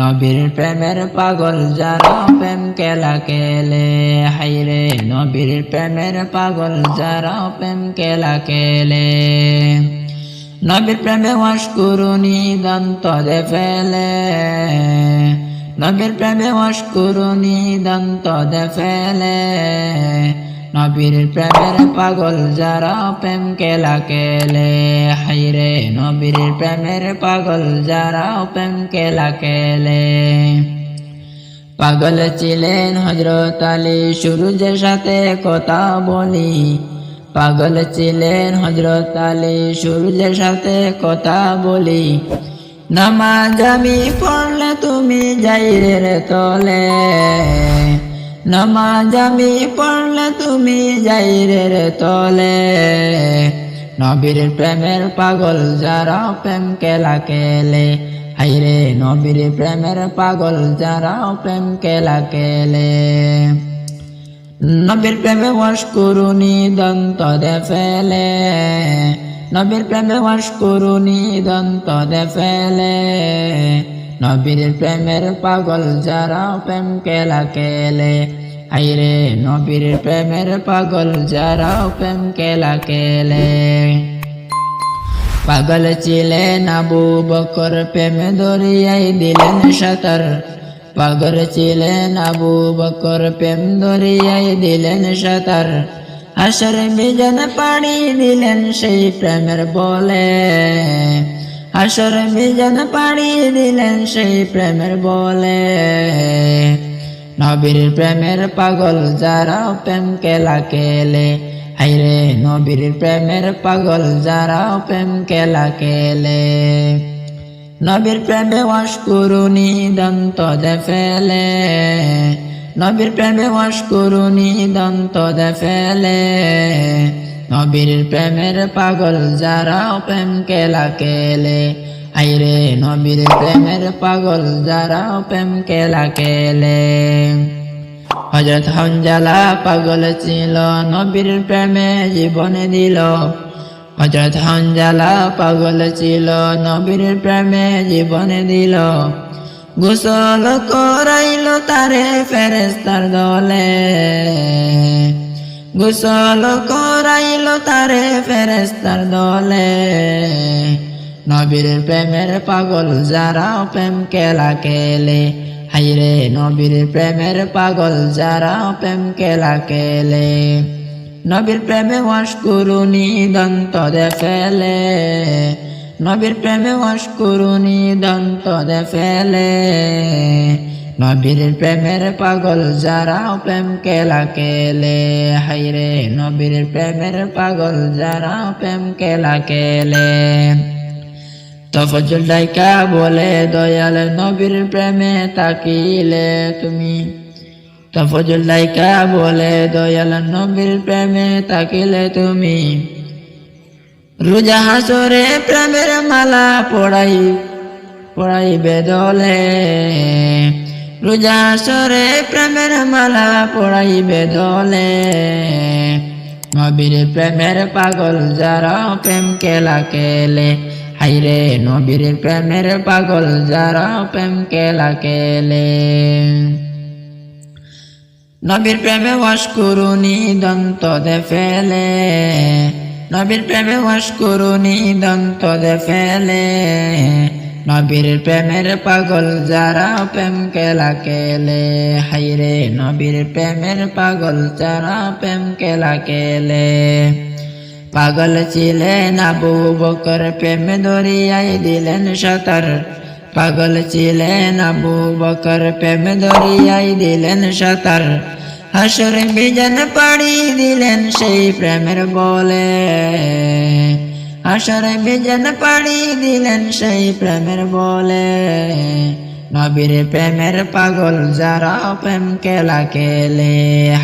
নবীর প্রেমের পাগল যারা প্রেম কেলা কেলে? হাইরে নবীর প্রেমের পাগল যারা প্রেম কেলা কেলে? নবীর প্রেমে ওয়াস করুনি, দন্ত দে ফেলে। নবীর প্রেমে ওয়াস করুনি, দন্ত দে ফেলে। নবীর প্রেমের পাগল যারা প্রেম কেলা কেলে হাইরে নবীর প্রেমের পাগল যারা প্রেম কেলা কেলে পাগল ছিলেন হজরত আলী সূর্যের সাথে কথা বলি। পাগল ছিলেন হজরত আলী সূর্যের সাথে কথা বলি। নামাজ আমি পড়লে তুমি যাইরে রে তলে। নামাজ আমি পড়লে তুমি যাইরে রে তলে। নবীর প্রেমের পাগল যারা প্রেম কেলা কেলে হাইরে নবীর প্রেমের পাগল যারা প্রেম কেলা কেলে নবীর প্রেমে ওয়াস করুনি দন্ত দে ফেলে নবীর প্রেমে ওয়াস করুনি দন্ত দে ফেলে নবীর প্রেমের পাগল যারা প্রেম কেলা কেলে আইরে নবীর প্রেমের পাগল যারা প্রেম কেলা কেলে। পাগল ছিলেন আবু বকর, প্রেমে দরিয়াই দিলেন সাঁতার। পাগল ছিলেন আবু বকর, প্রেম দরিয়াই দিলেন সাঁতার। হাসর বিজন পাড়ি দিলেন সেই প্রেমের বলে। হাসর বিজন পাড়ি দিলেন সেই প্রেমের বলে। নবীর প্রেমের পাগল যারা কেলা কেলে? হাইরে নবীর প্রেমের পাগল যারা প্রেম কেলা কেলে? নবীর প্রেমে ওয়াস করুনি দন্ত দে ফেলে নবীর প্রেমে ওয়াস করুনি দন্ত দে ফেলে নবীর প্রেমের পাগল যারা প্রেম কেলা কেলে? আইরে নবীর প্রেমের পাগল যারা প্রেম কেলা কেলে। হজরত হঞ্জালা পাগল ছিল, নবীর প্রেমে জীবনে দিল। হজরত হঞ্জালা পাগল ছিল, নবীর প্রেমে জীবনে দিল। গোসল করাইল তারে ফেরেস্তার দলে। গোসল করাইল তারে ফেরেস্তার দলে। নবীর প্রেমের পাগল যারা প্রেম কেলা কেলে। হাইরে নবীর প্রেমের পাগল যারা প্রেম কেলা কেলে। নবীর প্রেমে ওয়াস করুনি দন্ত দে ফেলে নবীর প্রেমে ওয়াস করুনি দন্ত দে ফেলে নবীর প্রেমের পাগল যারা প্রেম কেলা কেলে। হাইরে নবীর প্রেমের পাগল যারা প্রেম কেলা কেলে। তফজল ডাইকা বলে, দয়াল নবীর প্রেমে তাকিলে তুমি। তফজল ডাইকা বলে, দয়াল নবীর প্রেমে তাকিলে তুমি। রোজা হাসরে প্রেমের মালা পড়াই পড়াই বেদলে। রোজা হাসরে প্রেমের মালা পড়াই বেদলে। নবীর প্রেমের পাগল যারা প্রেম কেলা কেলে হাইরে নবীর প্রেমের পাগল যারা প্রেম কেলা কেলে। নবীর প্রেমে ওয়াস করুনি দন্ত দে ফেলে নবীর প্রেমে ওয়াস করুনি দন্ত দে ফেলে নবীর প্রেমের পাগল যারা প্রেম কেলা কেলে। হাইরে নবীর প্রেমের পাগল যারা প্রেম কেলা কেলে। পাগল ছিলেন আবু বকর প্রেম দরিয়াই দিলেন সাঁতার। পাগল ছিলেন আবু বকর প্রেম দরিয়াই দিলেন সাঁতার। হাসর বিজন পাড়ি দিলেন সেই প্রেমের বলে। হাসর বিজন পাড়ি দিলেন সেই প্রেমের বলে। নবীর প্রেমের পাগল যারা প্রেম কেলা কেলে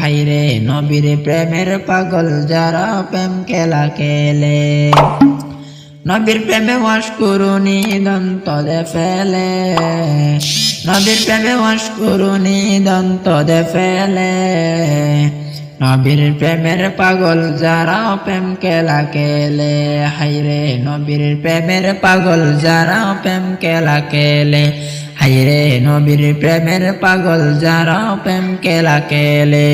হাইরে নবীর প্রেমের পাগল যারা প্রেম কেলা কেলে নবীর প্রেমে ওয়াস করুনি দন্ত দে ফেলে। নবীর প্রেমে ওয়াস করুনি দন্ত দে ফেলে। নবীর প্রেমের পাগল যারা প্রেম কেলা কেলে হাইরে নবীর প্রেমের পাগল যারা প্রেম কেলা কেলে হাইরে নবীর প্রেমের পাগল যারা প্রেম কেলা কেলে।